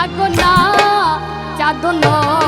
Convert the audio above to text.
জাগো না জাগো না।